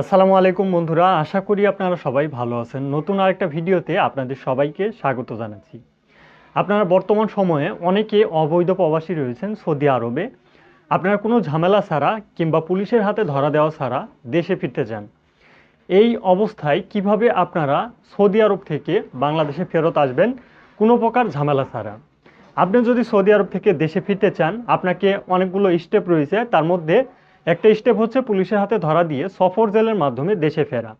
আসসালামু আলাইকুম বন্ধুরা, আশা করি আপনারা সবাই ভালো আছেন। নতুন আরেকটা ভিডিওতে আপনাদের সবাইকে স্বাগত জানাচ্ছি। আপনারা বর্তমান সময়ে অনেকে অবৈধ প্রবাসী রয়েছেন সৌদি আরবে। আপনারা কোনো ঝামেলা ছাড়া কিংবা পুলিশের হাতে ধরা দেওয়া ছাড়া দেশে ফিরতে চান। এই অবস্থায় কীভাবে আপনারা সৌদি আরব থেকে বাংলাদেশে ফেরত আসবেন, কোনো প্রকার ঝামেলা ছাড়া। আপনি যদি সৌদি আরব থেকে দেশে ফিরতে চান, আপনাকে অনেকগুলো স্টেপ রয়েছে। তার মধ্যে একটা স্টেপ হচ্ছে পুলিশের হাতে ধরা দিয়ে সফর জেলের মাধ্যমে দেশে ফেরা।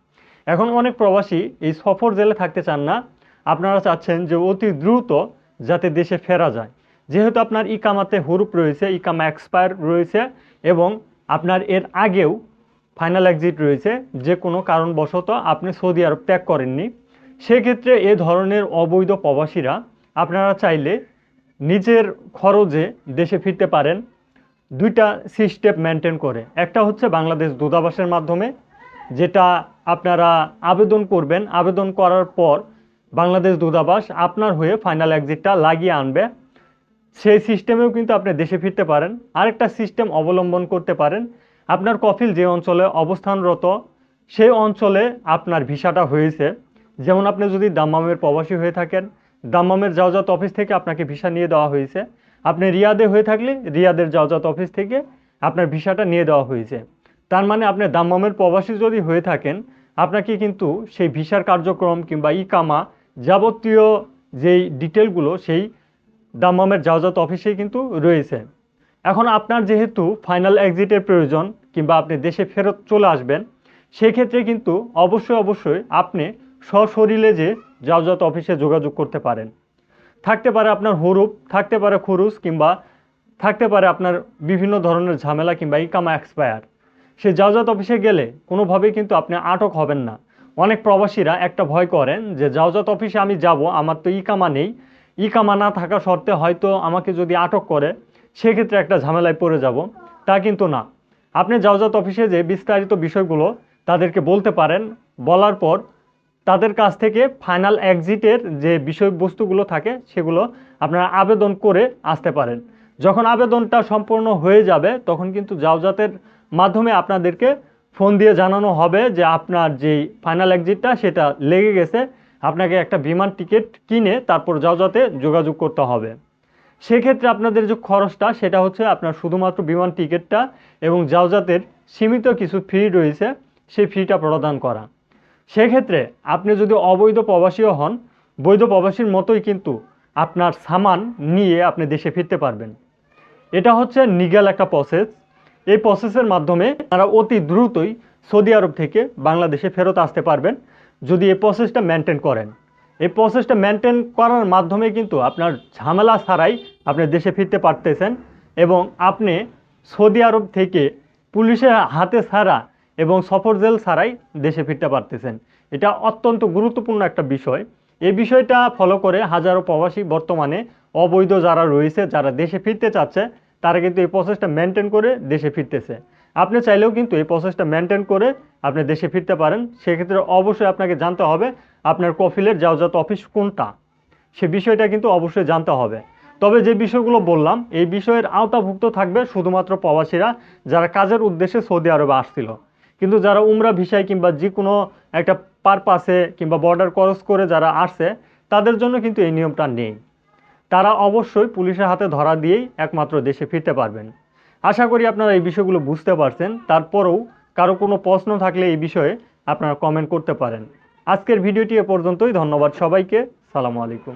এখন অনেক প্রবাসী এই সফর জেলে থাকতে চান না। আপনারা চাচ্ছেন যে অতি দ্রুত যাতে দেশে ফেরা যায়। যেহেতু আপনার ইকামাতে হুরুপ রয়েছে, ইকামা এক্সপায়ার রয়েছে এবং আপনার এর আগেও ফাইনাল এক্সিট রয়েছে, যে কোনো কারণবশত আপনি সৌদি আরব ত্যাগ করেননি। সেক্ষেত্রে এ ধরনের অবৈধ প্রবাসীরা আপনারা চাইলে নিজের খরচে দেশে ফিরতে পারেন। দুইটা সিস্টেপ মেনটেন করে। একটা হচ্ছে বাংলাদেশ দূতাবাসের মাধ্যমে, যেটা আপনারা আবেদন করবেন। আবেদন করার পর বাংলাদেশ দূতাবাস আপনার হয়ে ফাইনাল এক্সিটটা লাগিয়ে আনবে। সেই সিস্টেমেও কিন্তু আপনি দেশে ফিরতে পারেন। আরেকটা সিস্টেম অবলম্বন করতে পারেন। আপনার কফিল যে অঞ্চলে অবস্থানরত, সেই অঞ্চলে আপনার ভিসাটা হয়েছে। যেমন আপনি যদি দাম্মামের প্রবাসী হয়ে থাকেন, দাম্মামের জাওজাত অফিস থেকে আপনাকে ভিসা নিয়ে দেওয়া হয়েছে। আপনি রিয়াদে হয়ে থাকলে রিয়াদের জাওজাত অফিস থেকে আপনার ভিসাটা নিয়ে দেওয়া হয়েছে। তার মানে আপনি দাম্মামের প্রবাসী যদি হয়ে থাকেন, আপনাকে কিন্তু সেই ভিসার কার্যক্রম কিংবা ইকামা যাবতীয় যেই ডিটেলগুলো সেই দাম্মামের জাওজাত অফিসেই কিন্তু রয়েছে। এখন আপনার যেহেতু ফাইনাল এক্সিটের প্রয়োজন কিংবা আপনি দেশে ফেরত চলে আসবেন, সেক্ষেত্রে কিন্তু অবশ্যই অবশ্যই আপনি সশরীরে যে জাওজাত অফিসে যোগাযোগ করতে পারেন। থাকতে পারে আপনার হরুপ, থাকতে পারে খুরুস কিংবা থাকতে পারে আপনার বিভিন্ন ধরনের ঝামেলা কিংবা ইকামা এক্সপায়ার সে জাওজাত অফিসে গেলে কোনোভাবেই কিন্তু আপনি আটক হবেন না। অনেক প্রবাসীরা একটা ভয় করেন যে জাওজাত অফিসে আমি যাব, আমার তো ইকামা নেই। ইকামা না থাকা সত্ত্বে হয়তো আমাকে যদি আটক করে, সেক্ষেত্রে একটা ঝামেলায় পড়ে যাব। তা কিন্তু না। আপনি জাওজাত অফিসে যে বিস্তারিত বিষয়গুলো তাদেরকে বলতে পারেন, বলার পর তাদের কাছ থেকে ফাইনাল এক্সিটের যে বিষয়বস্তুগুলো থাকে, সেগুলো আপনারা আবেদন করে আসতে পারেন। যখন আবেদনটা সম্পূর্ণ হয়ে যাবে, তখন কিন্তু জাওজাতের মাধ্যমে আপনাদেরকে ফোন দিয়ে জানানো হবে যে আপনার যেই ফাইনাল এক্সিটটা সেটা লেগে গেছে, আপনাকে একটা বিমান টিকিট কিনে তারপর জাওজাতে যোগাযোগ করতে হবে। সেক্ষেত্রে আপনাদের যে খরচটা, সেটা হচ্ছে আপনার শুধুমাত্র বিমান টিকিটটা এবং জাওজাতের সীমিত কিছু ফি রয়েছে, সেই ফিটা প্রদান করা। সেক্ষেত্রে আপনি যদি অবৈধ প্রবাসীও হন, বৈধ প্রবাসীর মতোই কিন্তু আপনার সামান নিয়ে আপনি দেশে ফিরতে পারবেন। এটা হচ্ছে নিগাল একটা প্রসেস এই প্রসেসের মাধ্যমে তারা অতি দ্রুতই সৌদি আরব থেকে বাংলাদেশে ফেরত আসতে পারবেন, যদি এই প্রসেসটা মেনটেন করেন। এই প্রসেসটা মেনটেন করার মাধ্যমে কিন্তু আপনার ঝামেলা ছাড়াই আপনি দেশে ফিরতে পারতেছেন এবং আপনি সৌদি আরব থেকে পুলিশের হাতে ছাড়া এবং সফর জেল ছাড়াই দেশে ফিরতে পারতেছেন। এটা অত্যন্ত গুরুত্বপূর্ণ একটা বিষয়। এই বিষয়টা ফলো করে হাজারো প্রবাসী বর্তমানে অবৈধ যারা রয়েছে, যারা দেশে ফিরতে চাচ্ছে, তারা কিন্তু এই প্রসেসটা মেনটেন করে দেশে ফিরতেছে। আপনি চাইলেও কিন্তু এই প্রসেসটা মেনটেন করে আপনি দেশে ফিরতে পারেন। সেক্ষেত্রে অবশ্যই আপনাকে জানতে হবে আপনার কফিলের যাওজাত অফিস কোনটা। সে বিষয়টা কিন্তু অবশ্যই জানতে হবে। তবে যে বিষয়গুলো বললাম, এই বিষয়ের আওতাভুক্ত থাকবে শুধুমাত্র প্রবাসীরা যারা কাজের উদ্দেশ্যে সৌদি আরবে আসছিল। কিন্তু যারা উমরা ভিসায় কিংবা যে কোনো একটা পারপাসে কিংবা বর্ডার ক্রস করে যারা আসছে, তাদের জন্য কিন্তু এই নিয়মটা নেই। তারা অবশ্যই পুলিশের হাতে ধরা দিয়েই একমাত্র দেশে ফিরতে পারবেন। আশা করি আপনারা এই বিষয়গুলো বুঝতে পারছেন। তারপরেও কারও কোনো প্রশ্ন থাকলে এই বিষয়ে আপনারা কমেন্ট করতে পারেন। আজকের ভিডিওটি এ পর্যন্তই। ধন্যবাদ সবাইকে। সালামু আলাইকুম।